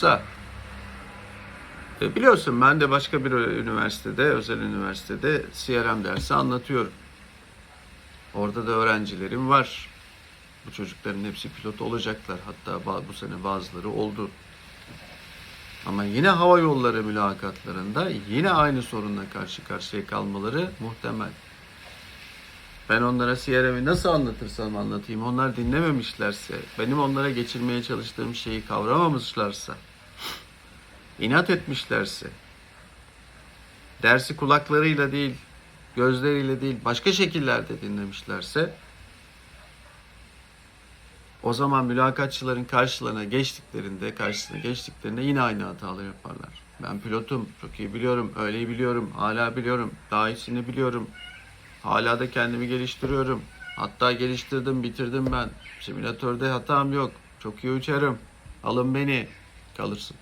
olursa e, biliyorsun ben de başka bir üniversitede, özel üniversitede CRM dersi anlatıyorum. Orada da öğrencilerim var. Bu çocukların hepsi pilot olacaklar. Hatta bu sene bazıları oldu. Ama yine hava yolları mülakatlarında yine aynı sorunla karşı karşıya kalmaları muhtemel. Ben onlara CRM'i nasıl anlatırsam anlatayım, onlar dinlememişlerse, benim onlara geçirmeye çalıştığım şeyi kavramamışlarsa, inat etmişlerse, dersi kulaklarıyla değil, gözleriyle değil, başka şekillerde dinlemişlerse, o zaman mülakatçıların karşılarına geçtiklerinde, karşısına geçtiklerinde yine aynı hataları yaparlar. Ben pilotum, çok iyi biliyorum, öyleyi biliyorum, hala biliyorum, daha iyisini biliyorum. Hala da kendimi geliştiriyorum. Hatta geliştirdim, bitirdim ben. Simülatörde hatam yok. Çok iyi uçarım. Alın beni. Kalırsın.